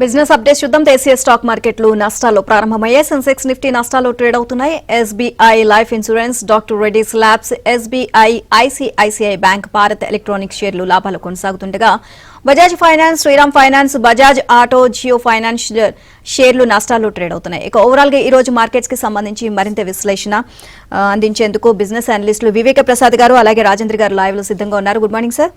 Business update చూద్దాం. దేశీయ stock మార్కెట్లు నష్టాల్లో ప్రారంభమయ్యాయి. సెన్సెక్స్ నిఫ్టీ నష్టాల్లో ట్రేడ్ అవుతున్నాయి. SBI life insurance doctor Reddy's labs SBI ICICI bank Bharat electronic షేర్లు లాభాలు కొనసాగుతుండగా Bajaj finance Shriram finance Bajaj auto Jio finance షేర్లు నష్టాల్లో ట్రేడ్ అవుతున్నాయి. ఇక ఓవరాల్గా ఈ రోజు మార్కెట్స్కి సంబంధించి మరింత విశ్లేషణ అందించేందుకు బిజినెస్ అనలిస్టులు వివేక ప్రసాద్ గారు అలాగే రాజేంద్ర గారు లైవ్లో సిద్ధంగా ఉన్నారు. Good morning sir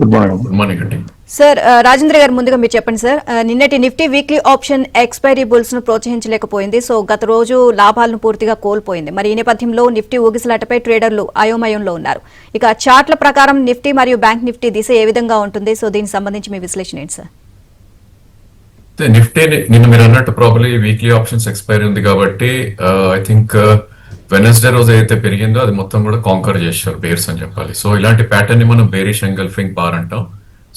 good morning good morning అండి సార్ రాజేంద్ర గారు ముందుగా మీరు చెప్పండి సార్ ఆ, నిన్నటి నిఫ్టీ వీక్లీ ఆప్షన్ ఎక్స్పైరీ బుల్స్ను ప్రోత్సహించలేకపోయింది. సో గత రోజు లాభాలను పూర్తిగా కోల్పోయింది. మరి ఈ నేపథ్యంలో నిఫ్టీ ఊగిసలాటపై ట్రేడర్లు అయోమయంలో ఉన్నారు. ఇక చార్ట్ల ప్రకారం నిఫ్టీ మరియు బ్యాంక్ నిఫ్టీ దిశ ఏ విధంగా ఉంటుంది? సో దీనికి సంబంధించి మీ విశ్లేషణ ఏంటి సార్ నిఫ్టీ నిన్న మీరు అన్నట్టు ప్రాబ్లీ వీక్లీ ఆప్షన్స్ ఎక్స్పైరీ ఉంది కాబట్టి ఐ థింక్ వెనస్డే రోజు అయితే పెరిగిందో అది మొత్తం కూడా కాంకర్ చేశారు బేర్స్ అని చెప్పాలి. సో ఇలాంటి ప్యాటర్న్ని మనం బేరిష్ ఎంగల్ఫింగ్ బార్ అంటాం.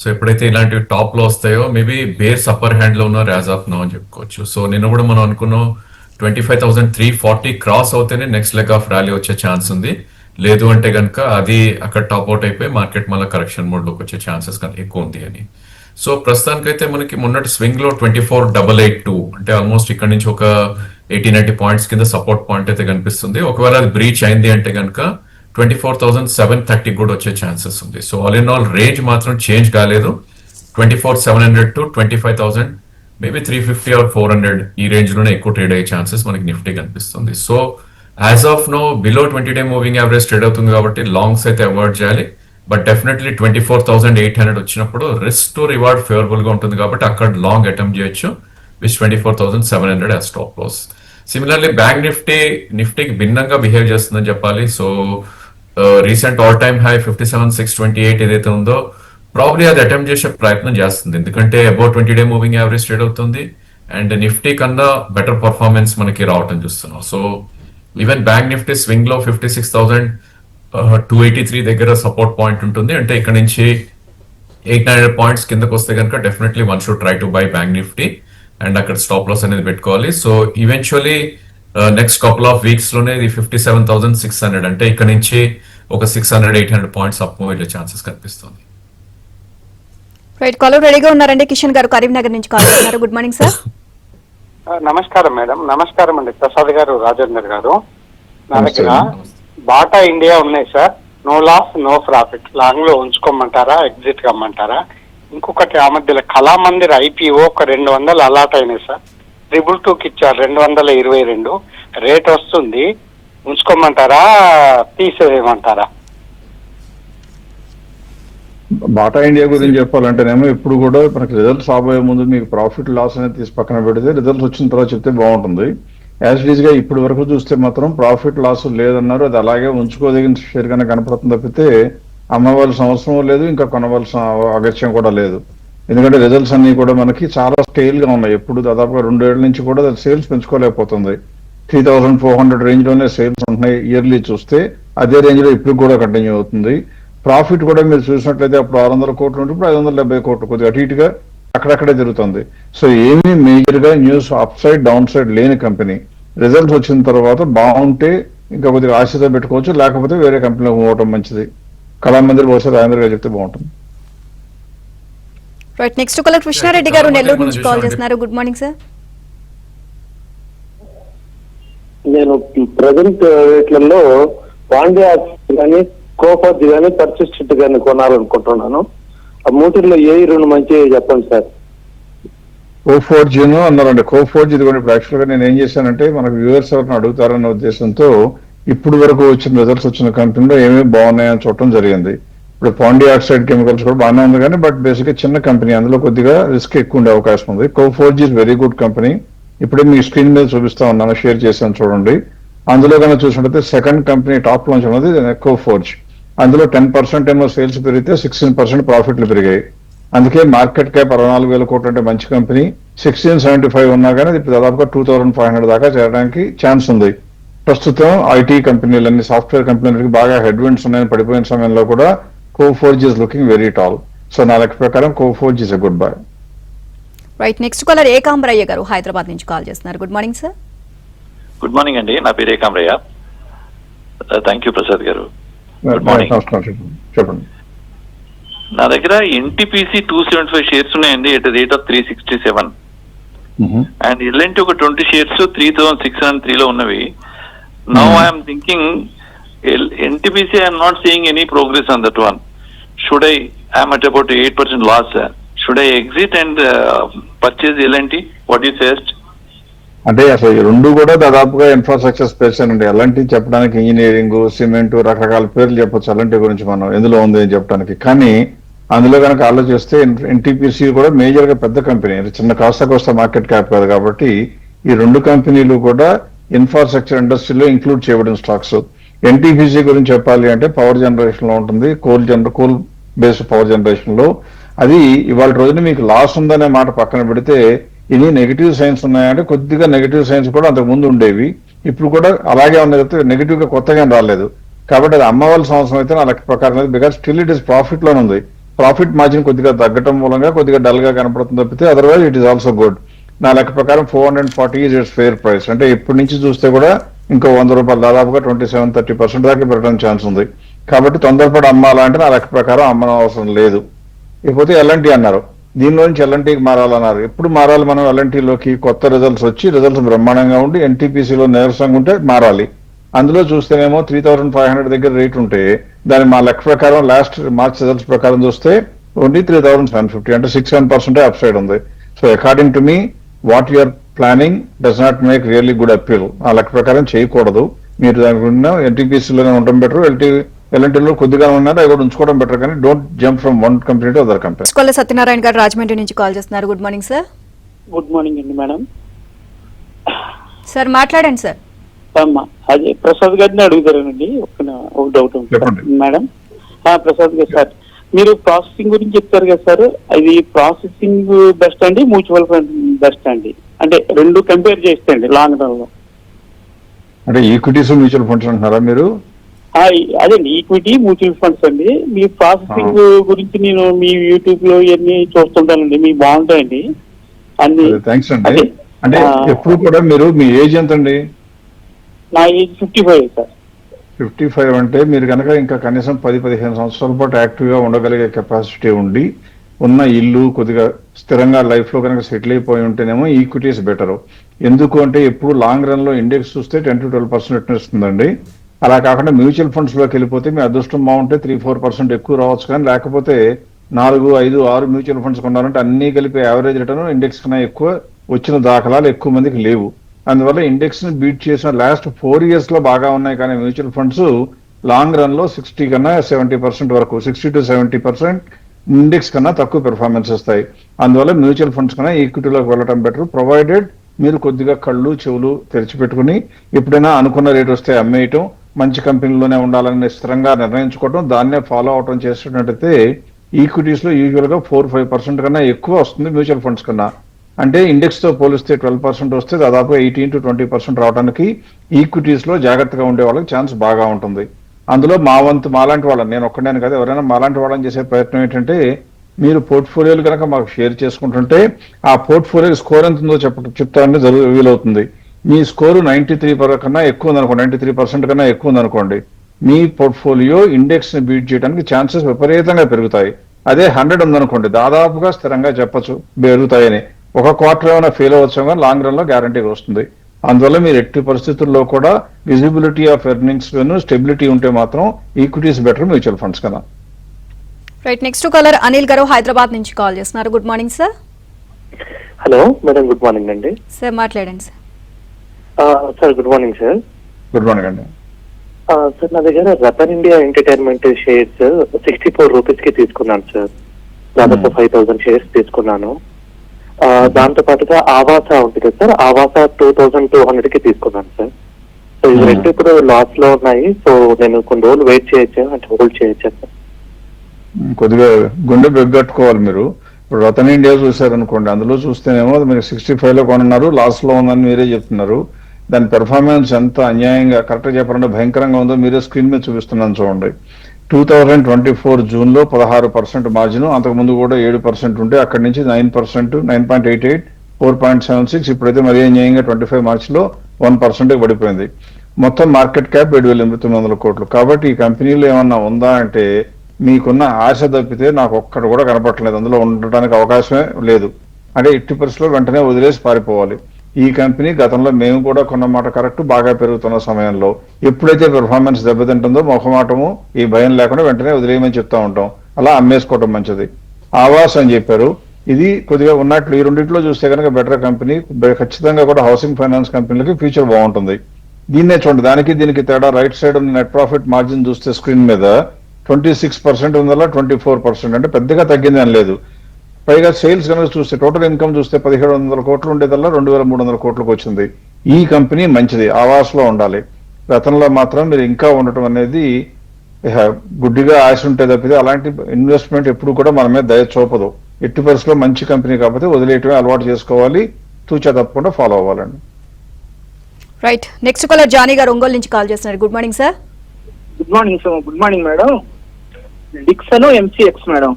సో ఎప్పుడైతే ఇలాంటివి టాప్లో వస్తాయో మేబీ బేర్స్ అప్పర్ హ్యాండ్లో ఉన్నారు ర్యాజ్ ఆఫ్ నో అని చెప్పుకోవచ్చు. సో నిన్న కూడా మనం అనుకున్నాం twenty five thousand three forty cross అవుతేనే next leg of rally వచ్చే ఛాన్స్ ఉంది. లేదు అంటే కనుక అది అక్కడ టాప్ అవుట్ అయిపోయి మార్కెట్ మళ్ళీ కరెక్షన్ మోడ్లోకి వచ్చే ఛాన్సెస్ కనుక ఎక్కువ ఉంది అని. సో ప్రస్తుతానికైతే మనకి మొన్నటి స్వింగ్లో twenty four double eight two అంటే ఆల్మోస్ట్ ఇక్కడ నుంచి ఒక ఎయిటీ నైన్టీ పాయింట్స్ కింద సపోర్ట్ పాయింట్ అయితే కనిపిస్తుంది. ఒకవేళ అది బ్రీచ్ అయింది అంటే కనుక twenty four thousand seven thirty కూడా వచ్చే ఛాన్సెస్ ఉంది. So all in all range మాత్రం చేంజ్ కాలేదు. Twenty four seven hundred to twenty five thousand maybe three fifty or four hundred ఈ రేంజ్లోనే ఎక్కువ ట్రేడ్ అయ్యే ఛాన్సెస్ మనకి నిఫ్టీ కనిపిస్తుంది. So as of now below twenty day moving average trade అవుతుంది కాబట్టి లాంగ్స్ అయితే అవాయిడ్ చేయాలి. But definitely twenty four thousand eight hundred వచ్చినప్పుడు రిస్క్ టు రివార్డ్ ఫేవరబుల్గా ఉంటుంది కాబట్టి అక్కడ లాంగ్ అటెంప్ట్ చేయొచ్చు which twenty four thousand seven hundred as stop loss similarly bank Nifty నిఫ్టీకి భిన్నంగా బిహేవ్ చేస్తుందని చెప్పాలి. So recent all time high fifty seven six twenty eight ఏదైతే ఉందో ప్రాబ్లీ అది అటెంప్ట్ చేసే ప్రయత్నం చేస్తుంది. ఎందుకంటే about twenty day moving average trade అవుతుంది. అండ్ నిఫ్టీ కన్నా బెటర్ పర్ఫార్మెన్స్ మనకి రావటం చూస్తున్నాం. So even bank Nifty స్వింగ్లో fifty six thousand two eighty three దగ్గర సపోర్ట్ పాయింట్ ఉంటుంది. అంటే ఇక్కడ నుంచి ఎయిట్ నైన్ హండ్రెడ్ పాయింట్స్ కిందకు వస్తే కనుక definitely one should try to buy bank Nifty and అక్కడ స్టాప్ లాస్ అనేది పెట్టుకోవాలి. So eventually next couple of వీక్స్లోనే ఇది fifty seven thousand six hundred అంటే ఇక్కడ నుంచి ఒక six hundred eight hundred points up వెళ్ళే ఛాన్సెస్ కనిపిస్తుంది. రైట్ కాలర్ రెడీగా ఉన్నారండి? కిషన్ గారు కరీంనగర్ నుంచి కాల్ చేస్తున్నారు. గుడ్ మార్నింగ్ సార్ నమస్కారం మేడం. నమస్కారం అండి. ప్రసాద్ గారు రాజేందర్ గారు. నా. దగ్గర బాటా ఇండియా ఉన్నాయి sir. No loss no profit. లాంగ్లో ఉంచుకోమంటారా ఎగ్జిట్ కమ్మంటారా? ఇంకొకటి ఆ మధ్యలో కళామందిర్ ఐపీఓ ఒక రెండు వందలు అలాట్ అయినాయి సార్. ట్రిబుల్ టూకి ఇచ్చారు రెండు వందల ఇరవై రెండు. రేట్ వస్తుంది. ఉంచుకోమంటారా తీసేయమంటారా? బాటా ఇండియా గురించి చెప్పాలంటేనేమో ఇప్పుడు కూడా మనకి రిజల్ట్స్ రాబోయే ముందు మీకు ప్రాఫిట్ లాస్ అనేది తీసి పక్కన పెడితే రిజల్ట్స్ వచ్చిన తర్వాత చెప్తే బాగుంటుంది. యాజ్ ఇట్గా ఇప్పటి వరకు చూస్తే మాత్రం ప్రాఫిట్ లాస్ లేదన్నారు. అది అలాగే ఉంచుకోదగిన షేర్ కన్నా కనపడుతుంది తప్పితే అమ్మవలసిన అవసరం లేదు ఇంకా కొనవలసిన అగత్యం కూడా లేదు. ఎందుకంటే రిజల్ట్స్ అన్ని కూడా మనకి చాలా స్కేల్గా ఉన్నాయి. ఎప్పుడు దాదాపుగా రెండేళ్ళ నుంచి కూడా సేల్స్ పెంచుకోలేకపోతుంది. త్రీ థౌసండ్ ఫోర్ హండ్రెడ్ రేంజ్లోనే సేల్స్ ఉంటున్నాయి ఇయర్లీ చూస్తే. అదే రేంజ్లో ఇప్పుడు కూడా కంటిన్యూ అవుతుంది. ప్రాఫిట్ కూడా మీరు చూసినట్లయితే అప్పుడు ఆరు వందల కోట్లు ఉంటే ఇప్పుడు ఐదు వందల డెబ్బై కోట్లు. కొద్దిగా అటు ఇటుగా అక్కడక్కడే జరుగుతుంది. సో ఏమీ మేజర్గా news up side down side లేని కంపెనీ. రిజల్ట్స్ వచ్చిన తర్వాత బాగుంటే ఇంకా కొద్దిగా ఆశతో పెట్టుకోవచ్చు లేకపోతే వేరే కంపెనీలో పోవటం మంచిది. కళామందిర్ బహుశా రాజేంద్ర గారు చెప్తే బాగుంటుంది. రైట్ నెక్స్ట్ కాలర్ కృష్ణారెడ్డి గారు నెల్లూరు నుంచి కాల్ చేస్తున్నారు. గుడ్ మార్నింగ్ సార్ నేను ప్రజెంట్ రేట్లలో పాండ్యా కానీ కోఫర్జ్ కానీ పర్సిస్టెంట్ కానీ కొనాలనుకుంటున్నాను. ఆ మూటిల్లో ఏ రెండు మంచి చెప్పండి సార్. కో ఫోర్ జీను అన్నారండి. కో ఫోర్ జీ ఇదిగోండి ఇప్పుడు యాక్చువల్గా నేను ఏం చేశానంటే మనకు వ్యూవర్స్ ఎవరిని అడుగుతారన్న ఉద్దేశంతో ఇప్పుడు వరకు వచ్చిన రిజల్ట్స్ వచ్చిన కంపెనీలో ఏమేమి బాగున్నాయని చూడటం జరిగింది. ఇప్పుడు పాండి ఆక్సైడ్ కెమికల్స్ కూడా బాగానే ఉంది కానీ బట్ బేసిక్గా చిన్న కంపెనీ అందులో కొద్దిగా రిస్క్ ఎక్కువ ఉండే అవకాశం ఉంది. కో four G very good company ఇప్పుడే మీ స్క్రీన్ మీద చూపిస్తా ఉన్నాను షేర్ చేశాను చూడండి. అందులో కన్నా చూసినట్లయితే సెకండ్ కంపెనీ టాప్ లాంచ్ ఉన్నది కో ఫోర్జ్ అందులో టెన్ పర్సెంట్ ఏమో సేల్స్ పెరిగితే సిక్స్టీన్ పర్సెంట్ ప్రాఫిట్లు పెరిగాయి. అందుకే మార్కెట్ క్యాప్ అరవై నాలుగు వేల కోట్లు అంటే మంచి కంపెనీ. సిక్స్టీన్ సెవెంటీ ఫైవ్ ఉన్నా కానీ అది ఇప్పుడు దాదాపుగా టూ థౌసండ్ ఫైవ్ హండ్రెడ్ దాకా చేరడానికి ఛాన్స్ ఉంది. ప్రస్తుతం ఐటీ కంపెనీలన్నీ సాఫ్ట్వేర్ కంపెనీలకి బాగా హెడ్ విండ్స్ ఉన్నాయని పడిపోయిన సమయంలో కూడా Coforge's looking very tall. So నా లెక్క ప్రకారం Coforge's a good buy. Right next caller Ekambaraiah గారు హైదరాబాద్ నుంచి కాల్ చేస్తున్నారు. Good morning sir. Good morning అండి. నా పేరు ఏకాంరయ్య థ్యాంక్ యూ ప్రసాద్ గారు. చెప్పండి. నా దగ్గర NTPC two seventy five shares ఉన్నాయండి. At rate of three sixty seven and L and T ఒక twenty shares three thousand six hundred త్రీలో ఉన్నవి. Now. I'm thinking NTPC I'm not seeing any progress on that one should I I'm at about eight percent loss should I exit and purchase L and T what you suggest అంటే అసలు ఈ రెండు కూడా దాదాపుగా infrastructure space అండి అలాంటివి చెప్పడానికి engineering cement రకరకాల పేర్లు చెప్పొచ్చు. అలాంటి గురించి మనం ఎందులో ఉంది అని చెప్పడానికి. కానీ అందులో కనుక ఆలోచిస్తే ఎన్టీపీసీ కూడా మేజర్గా పెద్ద కంపెనీ చిన్న కాస్త కోస్తా మార్కెట్ క్యాప్ కాదు కాబట్టి ఈ రెండు కంపెనీలు కూడా ఇన్ఫ్రాస్ట్రక్చర్ ఇండస్ట్రీలో ఇంక్లూడ్ చేయబడిన స్టాక్స్ ఎన్టీపీసీ గురించి చెప్పాలి అంటే పవర్ జనరేషన్లో ఉంటుంది. కోల్ జనర కోల్ బేస్డ్ పవర్ జనరేషన్లో. అది ఇవాళ రోజున మీకు లాస్ ఉందనే మాట పక్కన పెడితే ఇన్ని నెగిటివ్ సైన్స్ ఉన్నాయంటే కొద్దిగా నెగిటివ్ సైన్స్ కూడా అంతకు ముందు ఉండేవి. ఇప్పుడు కూడా అలాగే ఉన్నాయి తప్పితే నెగిటివ్గా కొత్తగా రాలేదు. కాబట్టి అది అమ్మవలసిన అవసరం అయితే నా లెక్క ప్రకారం లేదు. బికాస్ స్టిల్ ఇట్ ఇస్ ప్రాఫిట్లోనే ఉంది. ప్రాఫిట్ మార్జిన్ కొద్దిగా తగ్గటం మూలంగా కొద్దిగా డల్గా కనపడుతుంది తప్పితే otherwise it is also good నా లెక్క ప్రకారం four hundred forty is it's fair price అంటే ఇప్పటి నుంచి చూస్తే కూడా ఇంకో వంద రూపాయలు దాదాపుగా ట్వంటీ సెవెన్ థర్టీ పర్సెంట్ దాకా పెట్టడం ఛాన్స్ ఉంది. కాబట్టి తొందరపడి అమ్మాలంటే నా లెక్క ప్రకారం అమ్మడం అవసరం లేదు. ఇకపోతే ఎలాంటి అన్నారు. దీనిలో నుంచి ఎల్ఎన్టీకి మారాలన్నారు. ఎప్పుడు మారాలి మనం ఎల్ఎన్టీలోకి కొత్త రిజల్ట్స్ వచ్చి రిజల్ట్స్ బ్రహ్మాండంగా ఉండి ఎన్టీపీసీలో నీరసంగా ఉంటే మారాలి. అందులో చూస్తేనేమో త్రీ థౌసండ్ ఫైవ్ హండ్రెడ్ దగ్గర రేట్ ఉంటే దాని మా లెక్క ప్రకారం లాస్ట్ మార్చ్ రిజల్ట్స్ ప్రకారం చూస్తే only three thousand seven fifty అంటే six seven percent up side ఉంది so according to me what your planning does not make really good appeal ఆ లెక్క ప్రకారం చేయకూడదు. మీరు దాని గురించి ఎన్టీపీసీలోనే ఉండడం బెటర్ ఎల్టీ ఎల్ఎన్టీలో కొద్దిగా ఉన్నారు అవి కూడా ఉంచుకోవడం బెటర్ కానీ don't jump from one company to other company Kolla Satyanarayana గారు రాజమండ్రి నుంచి కాల్ చేస్తున్నారు. Good morning sir good morning అండి మేడం సార్ మాట్లాడండి సార్ అమ్మా అదే ప్రసాద్ గారిని అడుగుతారేనండి ఒక డౌట్. మేడం ఆ, ప్రసాద్ గారు సార్ మీరు ప్రాసెసింగ్ గురించి చెప్తారు కదా సార్ అది ప్రాసెసింగ్ బెస్ట్ అండి మ్యూచువల్ ఫండ్ బెస్ట్ అండి? అంటే రెండు కంపేర్ చేస్తే అండి లాంగ్ రన్లో. అంటే ఈక్విటీస్ మ్యూచువల్ ఫండ్స్ అంటున్నారా మీరు? ఆ, అదండి ఈక్విటీ మ్యూచువల్ ఫండ్స్ అండి. మీ ప్రాసెసింగ్ గురించి నేను మీ యూట్యూబ్లో ఇవన్నీ చూస్తుంటానండి. మీ బాగుంటాయండి. అన్ని థ్యాంక్స్ అండి. అదే. అంటే ఎప్పుడు కూడా మీరు మీ ఏజ్ ఎంత అండి నా age fifty five sir. Fifty five అంటే మీరు కనుక ఇంకా కనీసం పది పదిహేను సంవత్సరాల పాటు యాక్టివ్గా ఉండగలిగే కెపాసిటీ ఉండి ఉన్న ఇల్లు కొద్దిగా స్థిరంగా లైఫ్లో కనుక సెటిల్ అయిపోయి ఉంటేనేమో ఈక్విటీస్ బెటర్ ఎందుకు అంటే ఎప్పుడు లాంగ్ రన్లో ఇండెక్స్ చూస్తే ten to twelve percent return ఇస్తుందండి. అలా కాకుండా మ్యూచువల్ ఫండ్స్లోకి వెళ్ళిపోతే మీ అదృష్టం బాగుంటే త్రీ ఫోర్ పర్సెంట్ ఎక్కువ రావచ్చు కానీ లేకపోతే నాలుగు ఐదు ఆరు మ్యూచువల్ ఫండ్స్ కొన్నారంటే అన్ని కలిపి యావరేజ్ రిటర్న్ ఇండెక్స్ కన్నా ఎక్కువ వచ్చిన దాఖలాలు ఎక్కువ మందికి లేవు. అందువల్ల ఇండెక్స్ని బీట్ చేసిన లాస్ట్ ఫోర్ ఇయర్స్లో బాగా ఉన్నాయి కానీ మ్యూచువల్ ఫండ్స్ లాంగ్ రన్లో సిక్స్టీ కన్నా సెవెంటీ పర్సెంట్ వరకు sixty to seventy percent index కన్నా తక్కువ పెర్ఫార్మెన్స్ వస్తాయి. అందువల్ల మ్యూచువల్ ఫండ్స్ కన్నా ఈక్విటీలోకి వెళ్ళడం బెటర్ ప్రొవైడెడ్ మీరు కొద్దిగా కళ్ళు చెవులు తెరిచిపెట్టుకుని ఎప్పుడైనా అనుకున్న రేట్ వస్తే అమ్మేయటం మంచి కంపెనీలోనే ఉండాలని స్థిరంగా నిర్ణయించుకోవటం దాన్నే ఫాలో అవటం చేస్తున్నట్టయితే ఈక్విటీస్లో యూజువల్గా ఫోర్ ఫైవ్ పర్సెంట్ కన్నా ఎక్కువ వస్తుంది మ్యూచువల్ ఫండ్స్ కన్నా. అంటే ఇండెక్స్తో పోలిస్తే ట్వెల్వ్ పర్సెంట్ వస్తే దాదాపు ఎయిటీన్ టు ట్వంటీ పర్సెంట్ రావడానికి ఈక్విటీస్లో జాగ్రత్తగా ఉండే వాళ్ళకి ఛాన్స్ బాగా ఉంటుంది. అందులో మా వంతు మాలాంటి వాళ్ళని నేను ఒక్కడేను కదా ఎవరైనా మాలాంటి వాళ్ళని చేసే ప్రయత్నం ఏంటంటే మీరు పోర్ట్ఫోలియోలు కనుక మాకు షేర్ చేసుకుంటుంటే ఆ పోర్ట్ఫోలియో స్కోర్ ఎంత ఉందో చెప్ప చెప్తారని జరుగు వీలవుతుంది. మీ స్కోరు నైన్టీ త్రీ కన్నా ఎక్కువ ఉందనుకోండి నైన్టీ త్రీ పర్సెంట్ కన్నా ఎక్కువ ఉందనుకోండి మీ పోర్ట్ఫోలియో ఇండెక్స్ని బీట్ చేయడానికి ఛాన్సెస్ విపరీతంగా పెరుగుతాయి. అదే హండ్రెడ్ ఉందనుకోండి దాదాపుగా స్థిరంగా చెప్పొచ్చు పెరుగుతాయని ఒక క్వార్టర్ ఏమైనా ఫెయిల్ అవ్వచ్చు కానీ లాంగ్ రన్లో గ్యారంటీగా వస్తుంది. అందువల్ల మీరు ఎట్టి పరిస్థితుల్లో కూడా విజిబిలిటీ ఆఫ్ ఎర్నింగ్స్ స్టెబిలిటీ ఉంటే మాత్రం ఈక్విటీస్ బెటర్ మ్యూచువల్ ఫండ్స్ కన్నా right next caller Anil garu Hyderabad నుంచి కాల్ చేస్తున్నారు. Good morning sir. Hello madam good morning అండి. సార్ మాట్లాడండి sir. Sir good morning sir. Good morning అండి. సార్ నా దగ్గర Ratan India entertainment shares sixty four రూపీస్కి తీసుకున్నాను సార్. దాదాపు Hmm. ఫైవ్ థౌసండ్ షేర్స్ తీసుకున్నాను. దాంతో పాటుగా ఆవాస ఉంటుంది కదా sir. Aavas two thousand two హండ్రెడ్కి తీసుకున్నాను సార్. సో ఇవి Hmm. రెండు ఇప్పుడు లాస్లో ఉన్నాయి. సో నేను కొన్ని రోజులు వెయిట్ చేయొచ్చా? అంటే హోల్డ్ చేయొచ్చా సార్? కొద్దిగా గుండె బెగ్గట్టుకోవాలి మీరు. ఇప్పుడు రతన్ ఇండియా చూసారనుకోండి అందులో చూస్తేనేమో మీరు సిక్స్టీ ఫైవ్లో కొనున్నారు లాస్లో ఉందని మీరే చెప్తున్నారు. దాని పెర్ఫార్మెన్స్ ఎంత అన్యాయంగా కరెక్ట్గా చెప్పాలంటే భయంకరంగా ఉందో మీరే స్క్రీన్ మీద చూపిస్తున్నాను చూడండి. టూ థౌజండ్ ట్వంటీ ఫోర్ జూన్లో పదహారు పర్సెంట్ మార్జిన్ అంతకు ముందు కూడా ఏడు పర్సెంట్ ఉంటే అక్కడి నుంచి nine percent nine point eight eight four point seven six ఇప్పుడైతే మరీ అన్యాయంగా ట్వంటీ ఫైవ్ మార్చ్లో వన్ పర్సెంట్ పడిపోయింది. మొత్తం మార్కెట్ క్యాప్ ఏడు వేల ఎనిమిది తొమ్మిది వందల కోట్లు. కాబట్టి ఈ కంపెనీలో ఏమన్నా ఉందా అంటే మీకున్న ఆశ తప్పితే నాకు ఒక్కటి కూడా కనపడలేదు అందులో ఉండటానికి అవకాశమే లేదు. అంటే ఎట్టి పరిస్థితుల్లో వెంటనే వదిలేసి పారిపోవాలి. ఈ కంపెనీ గతంలో మేము కూడా కొన్నమాట కరెక్ట్ బాగా పెరుగుతున్న సమయంలో. ఎప్పుడైతే పెర్ఫార్మెన్స్ దెబ్బతింటుందో మొహమాటము ఈ భయం లేకుండా వెంటనే వదిలేయమని చెప్తా ఉంటాం. అలా అమ్మేసుకోవటం మంచిది. ఆవాస్ అని చెప్పారు. ఇది కొద్దిగా ఉన్నట్లు ఈ రెండింటిలో చూస్తే కనుక బెటర్ కంపెనీ ఖచ్చితంగా కూడా హౌసింగ్ ఫైనాన్స్ కంపెనీలకి ఫ్యూచర్ బాగుంటుంది. దీన్నే చూడండి. దానికి దీనికి తేడా రైట్ సైడ్ ఉన్న నెట్ ప్రాఫిట్ మార్జిన్ చూస్తే స్క్రీన్ మీద ట్వంటీ సిక్స్ పర్సెంట్ ఉందల్లా ట్వంటీ ఫోర్ పర్సెంట్ అంటే పెద్దగా తగ్గింది అని లేదు. పైగా సేల్స్ కనుక చూస్తే టోటల్ ఇన్కమ్ చూస్తే పదిహేడు వందల కోట్లు ఉండేదల్లా రెండు వేల మూడు వందల కోట్లకు వచ్చింది. ఈ కంపెనీ మంచిది ఆవాస్లో ఉండాలి. గతంలో మాత్రం మీరు ఇంకా ఉండటం అనేది గుడ్డిగా ఆశ ఉంటే తప్పితే అలాంటి ఇన్వెస్ట్మెంట్ ఎప్పుడు కూడా మన మీద దయ చూపదు. ఎట్టి పరిస్థితుల్లో మంచి కంపెనీ కాకపోతే వదిలేయటమే అలవాటు చేసుకోవాలి. తూచా తప్పకుండా ఫాలో అవ్వాలండి. రైట్ నెక్స్ట్ కాలర్ జానీ గారు ఒంగోలు నుంచి కాల్ చేస్తున్నారు. Good morning sir good morning sir good morning madam Dixon MCX madam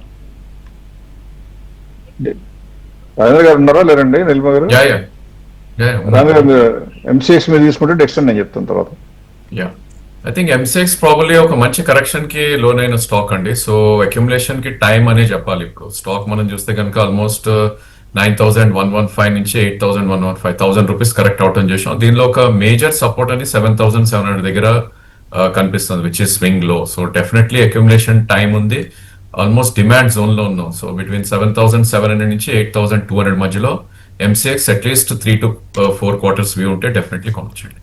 Rajendra garu ఉన్నారా? లేరండి? నిల్మ గారు? రాజేంద్ర ఎంసీఎక్స్ మీద తీసుకుంటే డెక్షన్ నేను చెప్తాను తర్వాత. Yeah. I think MCX probably ఒక మంచి కరెక్షన్కి లోన్ అయిన స్టాక్ అండి. సో అక్యుములేషన్కి టైం అనే చెప్పాలి ఇప్పుడు. స్టాక్ మనం చూస్తే కనుక almost nine thousand one one five నుంచి eight thousand one one five thousand rupees correct అవటం చేసాం. దీనిలో ఒక మేజర్ సపోర్ట్ అని సెవెన్ థౌసండ్ సెవెన్ హండ్రెడ్ దగ్గర ఆ, కనిపిస్తుంది విచ్ ఇస్ స్వింగ్లో సో డెఫినెట్లీ అక్యుములేషన్ టైం ఉంది. ఆల్మోస్ట్ డిమాండ్ జోన్లో ఉన్నాం. So between seven thousand seven hundred నుంచి ఎయిట్ థౌసండ్ టూ హండ్రెడ్ మధ్యలో MCX at least three to four quarters view ఉంటే డెఫినెట్లీ కొనొచ్చండి.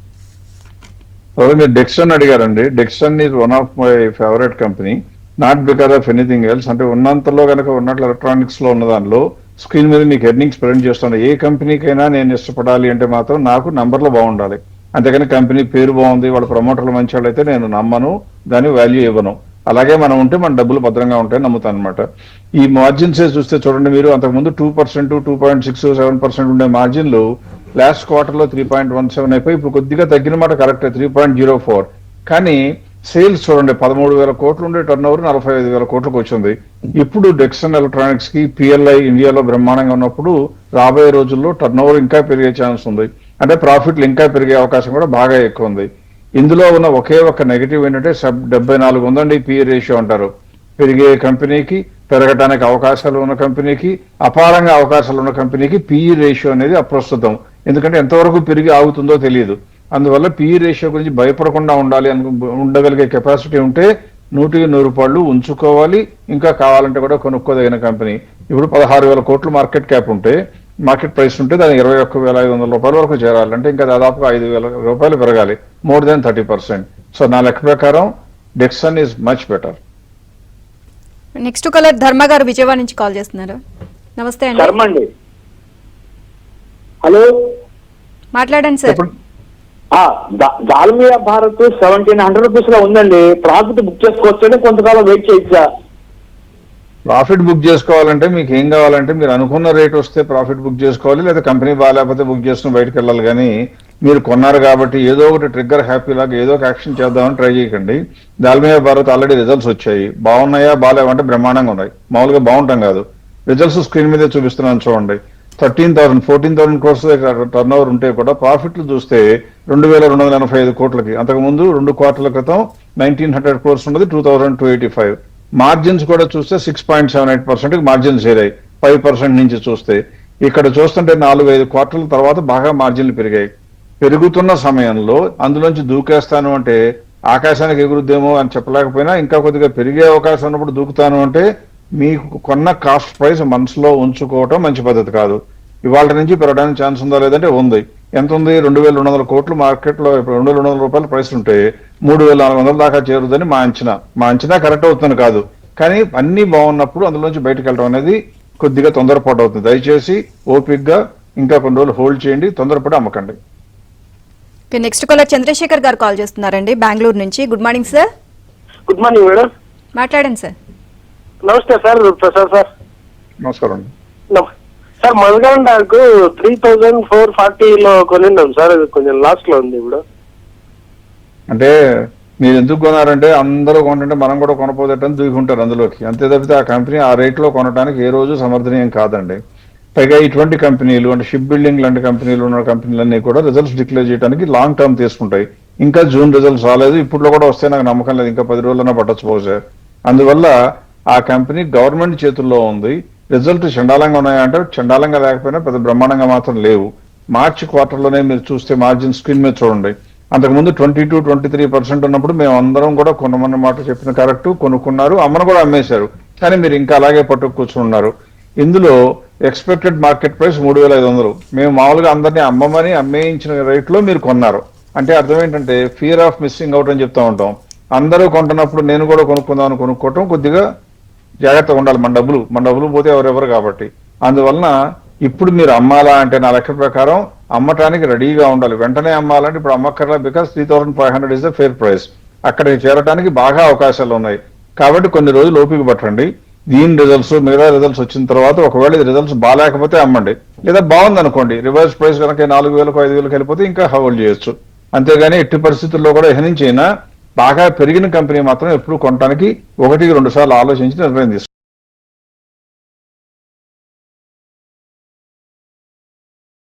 మీరు డెక్సన్ అడిగారండి. Dixon is one of my favourite company not because of anything else అంటే ఉన్నంతలో కనుక ఉన్నట్లు ఎలక్ట్రానిక్స్లో ఉన్న దానిలో స్క్రీన్ మీద నీకు ఎర్నింగ్స్ ప్రింట్ చేస్తాను. ఏ కంపెనీకైనా నేను ఇష్టపడాలి అంటే మాత్రం నాకు నంబర్లు బాగుండాలి. అంతేకాని కంపెనీ పేరు బాగుంది వాళ్ళ ప్రమోటర్లు మంచి వాళ్ళు అయితే నేను నమ్మను దాని వాల్యూ ఇవ్వను. అలాగే మనం ఉంటే మన డబ్బులు భద్రంగా ఉంటాయని నమ్ముతాను అనమాట ఈ మార్జిన్స్ చూస్తే చూడండి మీరు అంతకుముందు two percent two point six seven percent ఉండే మార్జిన్లు లాస్ట్ క్వార్టర్లో త్రీ పాయింట్ వన్ సెవెన్ అయిపోయి ఇప్పుడు కొద్దిగా తగ్గిన మాట correct three point zero four కానీ సేల్స్ చూడండి పదమూడు వేల కోట్లు ఉండే టర్న్ ఓవర్ నలభై ఐదు వేల కోట్లకు వచ్చింది. ఇప్పుడు డెక్సన్ ఎలక్ట్రానిక్స్కి పిఎల్ఐ ఇండియాలో బ్రహ్మాండంగా ఉన్నప్పుడు రాబోయే రోజుల్లో టర్న్ ఓవర్ ఇంకా పెరిగే ఛాన్స్ ఉంది. అంటే ప్రాఫిట్లు ఇంకా పెరిగే అవకాశం కూడా బాగా ఎక్కువ ఉంది. ఇందులో ఉన్న ఒకే ఒక నెగిటివ్ ఏంటంటే సబ్ డెబ్బై నాలుగు ఉందండి పి రేషియో అంటారు. పెరిగే కంపెనీకి పెరగడానికి అవకాశాలు ఉన్న కంపెనీకి అపారంగా అవకాశాలు ఉన్న కంపెనీకి పిఈ రేషియో అనేది అప్రస్తుతం. ఎందుకంటే ఎంతవరకు పెరిగి ఆగుతుందో తెలియదు. అందువల్ల పిఈ రేషియో గురించి భయపడకుండా ఉండాలి అను ఉండగలిగే కెపాసిటీ ఉంటే నూటికి నూరు రూపాయలు ఉంచుకోవాలి. ఇంకా కావాలంటే కూడా కొనుక్కోదగిన కంపెనీ. ఇప్పుడు పదహారు వేల కోట్లు మార్కెట్ క్యాప్ ఉంటే మార్కెట్ ప్రైస్ ఉంటే దాని ఇరవై ఒక్క వేల ఐదు వందల రూపాయల వరకు చేరాలి. అంటే ఇంకా దాదాపుగా ఐదు వేల రూపాయలు పెరగాలి. More than thirty percent so నా లెక్క ప్రకారం Dixon is much better next caller Dharma garu Vijayawada నుంచి కాల్ చేస్తున్నారు. నమస్తే అండి. హలో మాట్లాడండి sir. Dalmia Bharat seventeen hundred రూపీస్లో ఉందండి. ప్రాఫిట్ బుక్ చేసుకోవచ్చండి. కొంతకాలం వెయిట్ చేయొచ్చా. ప్రాఫిట్ బుక్ చేసుకోవాలంటే మీకు ఏం కావాలంటే మీరు అనుకున్న రేట్ వస్తే ప్రాఫిట్ బుక్ చేసుకోవాలి లేదా కంపెనీ బాగాలేకపోతే బుక్ చేసుకుని బయటకు వెళ్ళాలి. కానీ మీరు కొన్నారు కాబట్టి ఏదో ఒకటి ట్రిగ్గర్ హ్యాపీ లాగా ఏదో ఒక యాక్షన్ చేద్దామని ట్రై చేయకండి. దాల్మియా భారత్ ఆల్రెడీ రిజల్ట్స్ వచ్చాయి. బాగున్నాయా బాగాలేవంటే బ్రహ్మాండంగా ఉన్నాయి. మామూలుగా బాగుంటాం కాదు. రిజల్ట్స్ స్క్రీన్ మీదే చూపిస్తున్నాను చూడండి. Thirteen thousand fourteen thousand crores turnover ఉంటే కూడా ప్రాఫిట్లు చూస్తే రెండు వేల రెండు వందల ఎనభై ఐదు కోట్లకి. అంతకుముందు రెండు క్వార్టర్ల క్రితం నైన్టీన్ హండ్రెడ్ కోర్స్ ఉన్నది two thousand two eighty five. Margins కూడా చూస్తే six point seven eight percent margins చేరాయి. ఫైవ్ పర్సెంట్ నుంచి చూస్తే. ఇక్కడ చూస్తుంటే నాలుగు ఐదు క్వార్టర్ల తర్వాత బాగా మార్జిన్లు పెరిగాయి. పెరుగుతున్న సమయంలో అందులోంచి దూకేస్తాను అంటే ఆకాశానికి ఎగురుద్దేమో అని చెప్పలేకపోయినా ఇంకా కొద్దిగా పెరిగే అవకాశం ఉన్నప్పుడు దూకుతాను అంటే మీకు కొన్న కాస్ట్ ప్రైస్ మనసులో ఉంచుకోవటం మంచి పద్ధతి కాదు. ఇవాళ నుంచి పెరగడానికి ఛాన్స్ ఉందా లేదంటే ఉంది. ఎంత ఉంది రెండు వేల రెండు వందల కోట్లు మార్కెట్లో ఇప్పుడు రెండు వేల రెండు వందల రూపాయల ప్రైస్ ఉంటే మూడు వేల నాలుగు వందల దాకా చేరుదని మా అంచనా. మా అంచనా కరెక్ట్ అవుతుంది కాదు. కానీ అన్ని బాగున్నప్పుడు అందులోంచి బయటకు వెళ్ళడం అనేది కొద్దిగా తొందరపాటు అవుతుంది. దయచేసి ఓపిక్గా ఇంకా కొన్ని రోజులు హోల్డ్ చేయండి. తొందరపడి అమ్మకండి. నెక్స్ట్ కాలర్ చంద్రశేఖర్ గారు కాల్ చేస్తున్నారండి. బెంగళూరు నుంచి. Good morning sir. Good morning madam. మాట్లాడండి సార్. నమస్తే సార్. ప్రసాద్ సార్. నమస్కారం సార్ మల్గాండాకు త్రీ థౌజండ్ ఫోర్ ఫార్టీలో కొనిన్నాం సార్ అది కొంచెం లాస్ట్లో ఉంది ఇప్పుడు. అంటే మీరు ఎందుకు కొన్నారంటే అందరూ కొంటుంటే మనం కూడా కొనపోదేటని దూకుంటారు అందులోకి. అంతే తప్పితే ఆ కంపెనీ ఆ రేట్లో కొనడానికి ఏ రోజు సమర్థనీయం కాదండి. పైగా ఇటువంటి కంపెనీలు అంటే షిప్ బిల్డింగ్ లాంటి కంపెనీలు ఉన్న కంపెనీలన్నీ కూడా రిజల్ట్స్ డిక్లేర్ చేయడానికి లాంగ్ టర్మ్ తీసుకుంటాయి. ఇంకా జూన్ రిజల్ట్స్ రాలేదు. ఇప్పుడు కూడా వస్తే నాకు నమ్మకం లేదు. ఇంకా పది రోజులైనా పట్టొచ్చు బహుశా. అందువల్ల ఆ కంపెనీ గవర్నమెంట్ చేతుల్లో ఉంది. రిజల్ట్ చండాలంగా ఉన్నాయంటే చండాలంగా లేకపోయినా పెద్ద బ్రహ్మాండంగా మాత్రం లేవు. మార్చి క్వార్టర్లోనే మీరు చూస్తే మార్జిన్ స్క్రీన్ మీద చూడండి. అంతకుముందు twenty two twenty three percent ఉన్నప్పుడు మేము అందరం కూడా కొనమన్న మాట చెప్పిన కరెక్ట్ కొనుక్కున్నారు అమ్మను కూడా అమ్మేశారు. కానీ మీరు ఇంకా అలాగే పట్టుకు కూర్చున్నారు ఇందులో ఎక్స్పెక్టెడ్ మార్కెట్ ప్రైస్ మూడు వేల ఐదు వందలు. మేము మామూలుగా అందరినీ అమ్మమని అమ్మేయించిన రేట్లో మీరు కొన్నారు. అంటే అర్థం ఏంటంటే ఫియర్ ఆఫ్ మిస్సింగ్ అవుట్ అని చెప్తా ఉంటాం. అందరూ కొంటున్నప్పుడు నేను కూడా కొనుక్కుందామని కొనుక్కోవటం కొద్దిగా జాగ్రత్తగా ఉండాలి. మన డబ్బులు మన డబ్బులు పోతే ఎవరెవరు కాబట్టి. అందువలన ఇప్పుడు మీరు అమ్మాలా అంటే నా లెక్క ప్రకారం అమ్మటానికి రెడీగా ఉండాలి. వెంటనే అమ్మాలంటే ఇప్పుడు అమ్మక్కర్లా because three thousand five hundred is the fair price అక్కడికి చేరడానికి బాగా అవకాశాలు ఉన్నాయి. కాబట్టి కొన్ని రోజులు ఓపిక పట్టండి. దీని రిజల్ట్స్ మిగతా రిజల్ట్స్ వచ్చిన తర్వాత ఒకవేళ ఇది రిజల్ట్స్ బాగాలేకపోతే అమ్మండి. లేదా బాగుంది అనుకోండి రివర్స్ ప్రైస్ కనుక నాలుగు వేలకు ఐదు వేలకు వెళ్ళిపోతే ఇంకా హోల్డ్ చేయొచ్చు. అంతేగాని ఎట్టి పరిస్థితుల్లో కూడా ఎహనించైనా బాగా పెరిగిన కంపెనీ మాత్రం ఎప్పుడు కొనడానికి ఒకటికి రెండు సార్లు ఆలోచించి నిర్ణయం తీసుకోండి